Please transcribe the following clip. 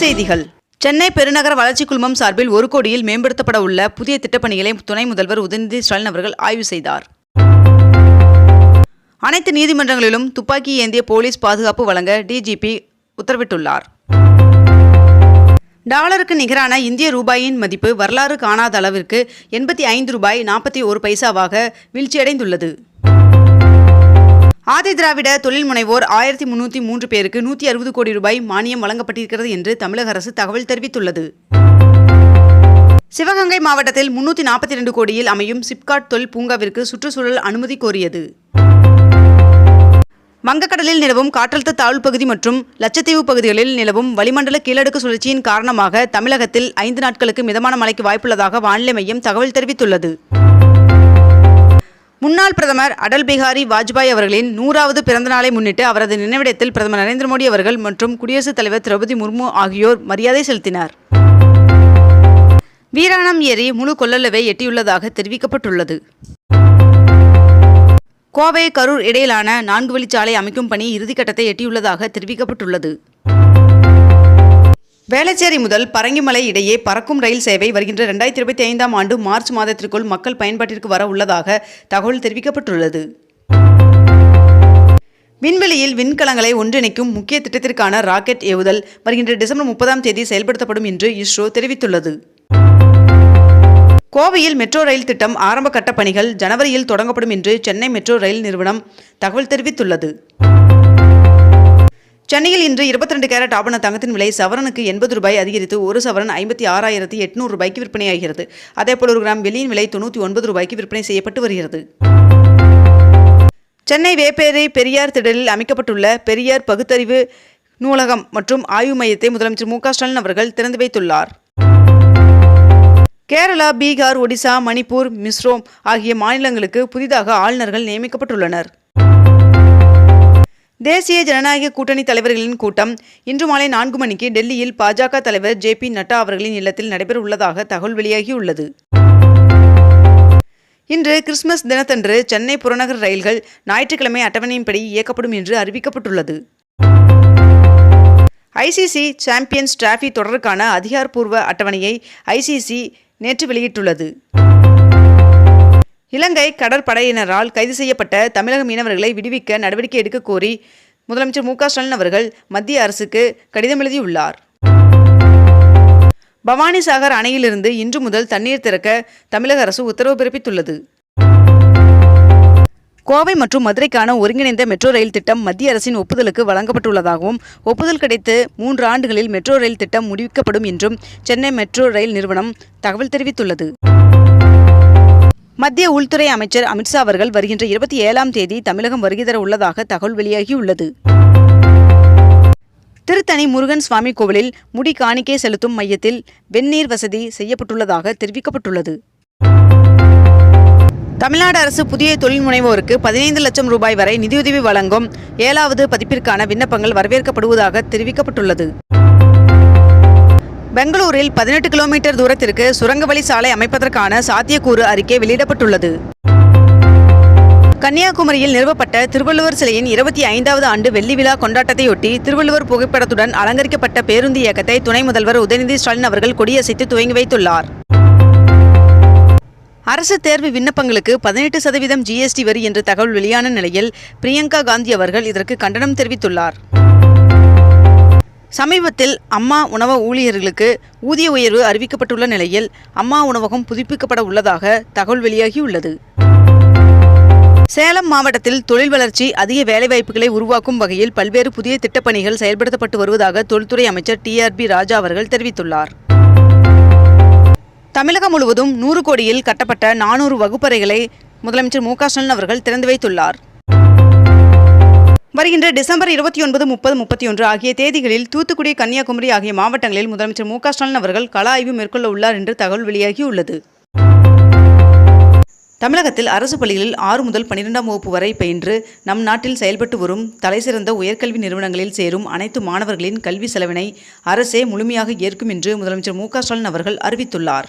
செய்திகள். சென்னை பெருநகர வளர்ச்சி குழுமம் சார்பில் ஒரு கோடியில் மேம்படுத்தப்பட உள்ள புதிய திட்டப்பணிகளை துணை முதல்வர் உதயநிதி ஸ்டாலின் அவர்கள் ஆய்வு செய்தார். அனைத்து நீதிமன்றங்களிலும் துப்பாக்கி ஏந்திய போலீஸ் பாதுகாப்பு வழங்க டிஜிபி உத்தரவிட்டுள்ளார். டாலருக்கு நிகரான இந்திய ரூபாயின் மதிப்பு வரலாறு காணாத அளவிற்கு எண்பத்தி ஐந்து ரூபாய் நாற்பத்தி ஒரு பைசாவாக வீழ்ச்சியடைந்துள்ளது. ஆதி திராவிட தொழில் முனைவோர் ஆயிரத்தி முன்னூற்றி மூன்று பேருக்கு நூற்றி அறுபது கோடி ரூபாய் மானியம் வழங்கப்பட்டிருக்கிறது என்று தமிழக அரசு தகவல் தெரிவித்துள்ளது. சிவகங்கை மாவட்டத்தில் முன்னூற்றி நாற்பத்தி ரெண்டு கோடியில் அமையும் சிப்காட் தொல் பூங்காவிற்கு சுற்றுச்சூழல் அனுமதி கோரியது. வங்கக்கடலில் நிலவும் காற்றழுத்த தாழ்வு பகுதி மற்றும் லட்சத்தீவு பகுதிகளில் நிலவும் வளிமண்டல கீழடுக்கு சுழற்சியின் காரணமாக தமிழகத்தில் ஐந்து நாட்களுக்கு மிதமான மழைக்கு வாய்ப்புள்ளதாக வானிலை மையம் தகவல் தெரிவித்துள்ளது. முன்னாள் பிரதமர் அடல் பிகாரி வாஜ்பாய் அவர்களின் நூறாவது பிறந்தநாளை முன்னிட்டு அவரது நினைவிடத்தில் பிரதமர் நரேந்திர மோடி அவர்கள் மற்றும் குடியரசுத் தலைவர் திரௌபதி முர்மு ஆகியோர் மரியாதை செலுத்தினார். வீராணம் ஏரி முழு கொள்ளளவை எட்டியுள்ளதாக தெரிவிக்கப்பட்டுள்ளது. கோவை கரூர் இடையிலான நான்கு வழிச்சாலை அமைக்கும் பணி இறுதிக்கட்டத்தை எட்டியுள்ளதாக தெரிவிக்கப்பட்டுள்ளது. வேளச்சேரி முதல் பரங்கிமலை இடையே பறக்கும் ரயில் சேவை வருகின்ற ரெண்டாயிரத்தி இருபத்தி ஐந்தாம் ஆண்டு மார்ச் மாதத்திற்குள் மக்கள் பயன்பாட்டிற்கு வர உள்ளதாக தகவல் தெரிவிக்கப்பட்டுள்ளது. விண்வெளியில் விண்கலங்களை ஒன்றிணைக்கும் முக்கிய திட்டத்திற்கான ராக்கெட் ஏவுதல் வருகின்ற டிசம்பர் முப்பதாம் தேதி செயல்படுத்தப்படும் என்று இஸ்ரோ தெரிவித்துள்ளது. கோவையில் மெட்ரோ ரயில் திட்டம் ஆரம்ப கட்ட பணிகள் ஜனவரியில் தொடங்கப்படும் என்று சென்னை மெட்ரோ ரயில் நிறுவனம் தகவல் தெரிவித்துள்ளது. சென்னையில் இன்று இருபத்தி ரெண்டு கேரட் ஆபண தங்கத்தின் விலை சவரனுக்கு எண்பது ரூபாய் அதிகரித்து ஒரு சவரன் ஐம்பத்தி ஆறாயிரத்தி எட்நூறு ரூபாய்க்கு விற்பனையாகிறது. அதேபோல் ஒரு கிராம் வெள்ளியின் விலை தொண்ணூற்றி ஒன்பது ரூபாய்க்கு விற்பனை செய்யப்பட்டு வருகிறது. சென்னை வேப்பேரி பெரியார் திடலில் அமைக்கப்பட்டுள்ள பெரியார் பகுத்தறிவு நூலகம் மற்றும் ஆய்வு மையத்தை முதலமைச்சர் மு ஸ்டாலின் அவர்கள் திறந்து வைத்துள்ளார். கேரளா பீகார் ஒடிசா மணிப்பூர் மிஸ்ரோம் ஆகிய மாநிலங்களுக்கு புதிதாக ஆளுநர்கள் நியமிக்கப்பட்டுள்ளனர். தேசிய ஜனநாயக கூட்டணி தலைவர்களின் கூட்டம் இன்று மாலை நான்கு மணிக்கு டெல்லியில் பாஜக தலைவர் ஜே பி நட்டா அவர்களின் இல்லத்தில் நடைபெற உள்ளதாக தகவல் வெளியாகியுள்ளது. இன்று கிறிஸ்துமஸ் தினத்தன்று சென்னை புறநகர் ரயில்கள் ஞாயிற்றுக்கிழமை அட்டவணையின்படி இயக்கப்படும் என்று அறிவிக்கப்பட்டுள்ளது. ஐசிசி சாம்பியன்ஸ் டிராஃபி தொடருக்கான அதிகாரப்பூர்வ அட்டவணையை ஐசிசி நேற்று வெளியிட்டுள்ளது. இலங்கை கடற்படையினரால் கைது செய்யப்பட்ட தமிழக மீனவர்களை விடுவிக்க நடவடிக்கை எடுக்க கோரி முதலமைச்சர் மு க ஸ்டாலின் அவர்கள் மத்திய அரசுக்கு கடிதம் எழுதியுள்ளார். பவானிசாகர் அணையிலிருந்து இன்று முதல் தண்ணீர் திறக்க தமிழக அரசு உத்தரவு பிறப்பித்துள்ளது. கோவை மற்றும் மதுரைக்கான ஒருங்கிணைந்த மெட்ரோ ரயில் திட்டம் மத்திய அரசின் ஒப்புதலுக்கு வழங்கப்பட்டுள்ளதாகவும் ஒப்புதல் கிடைத்து மூன்று ஆண்டுகளில் மெட்ரோ ரயில் திட்டம் முடிக்கப்படும் என்றும் சென்னை மெட்ரோ ரயில் நிறுவனம் தகவல் தெரிவித்துள்ளது. மத்திய உள்துறை அமைச்சர் அமித்ஷா அவர்கள் வருகின்ற இருபத்தி ஏழாம் தேதி தமிழகம் வருகை தர உள்ளதாக தகவல் வெளியாகியுள்ளது. திருத்தணி முருகன் சுவாமி கோவிலில் முடி காணிக்கை செலுத்தும் மையத்தில் வெந்நீர் வசதி செய்யப்பட்டுள்ளதாக தெரிவிக்கப்பட்டுள்ளது. தமிழ்நாடு அரசு புதிய தொழில் முனைவோருக்கு பதினைந்து லட்சம் ரூபாய் வரை நிதியுதவி வழங்கும் ஏழாவது பதிப்பிற்கான விண்ணப்பங்கள் வரவேற்கப்படுவதாக தெரிவிக்கப்பட்டுள்ளது. பெங்களூரில் பதினெட்டு கிலோமீட்டர் தூரத்திற்கு சுரங்க வழி சாலை அமைப்பதற்கான சாத்தியக்கூறு அறிக்கை வெளியிடப்பட்டுள்ளது. கன்னியாகுமரியில் நிறுவப்பட்ட திருவள்ளுவர் சிலையின் இருபத்தி ஐந்தாவது ஆண்டு வெள்ளி விழா கொண்டாட்டத்தையொட்டி திருவள்ளுவர் புகைப்படத்துடன் அலங்கரிக்கப்பட்ட பேருந்து இயக்கத்தை துணை முதல்வர் உதயநிதி ஸ்டாலின் அவர்கள் கொடியசைத்து துவங்கி வைத்துள்ளார். அரசு தேர்வு விண்ணப்பங்களுக்கு பதினெட்டு சதவீதம் ஜிஎஸ்டி வரி என்ற தகவல் வெளியான நிலையில் பிரியங்கா காந்தி அவர்கள் இதற்கு கண்டனம் தெரிவித்துள்ளார். சமீபத்தில் அம்மா உணவ ஊழியர்களுக்கு ஊதிய உயர்வு அறிவிக்கப்பட்டுள்ள நிலையில் அம்மா உணவகம் புதுப்பிக்கப்பட உள்ளதாக தகவல் வெளியாகியுள்ளது. சேலம் மாவட்டத்தில் தொழில் வளர்ச்சி அதிக வேலைவாய்ப்புகளை உருவாக்கும் வகையில் பல்வேறு புதிய திட்டப்பணிகள் செயல்படுத்தப்பட்டு வருவதாக தொழில்துறை அமைச்சர் டிஆர்பி ராஜா அவர்கள் தெரிவித்துள்ளார். தமிழகம் முழுவதும் நூறு கோடியில் கட்டப்பட்ட நானூறு வகுப்பறைகளை முதலமைச்சர் மு க ஸ்டாலின் அவர்கள் திறந்து வைத்துள்ளார். வருகின்ற டிசம்பர் இருபத்தி ஒன்பது முப்பது முப்பத்தி ஒன்று ஆகிய தேதிகளில் தூத்துக்குடி கன்னியாகுமரி ஆகிய மாவட்டங்களில் முதலமைச்சர் மு க ஸ்டாலின் அவர்கள் கள ஆய்வு மேற்கொள்ள உள்ளார் என்று தகவல் வெளியாகியுள்ளது. தமிழகத்தில் அரசு பள்ளிகளில் ஆறு முதல் பன்னிரெண்டாம் வகுப்பு வரை பயின்று நம் நாட்டில் செயல்பட்டு வரும் தலைசிறந்த உயர்கல்வி நிறுவனங்களில் சேரும் அனைத்து மாணவர்களின் கல்வி செலவினை அரசே முழுமையாக ஏற்கும் என்று முதலமைச்சர் மு க ஸ்டாலின் அவர்கள் அறிவித்துள்ளார்.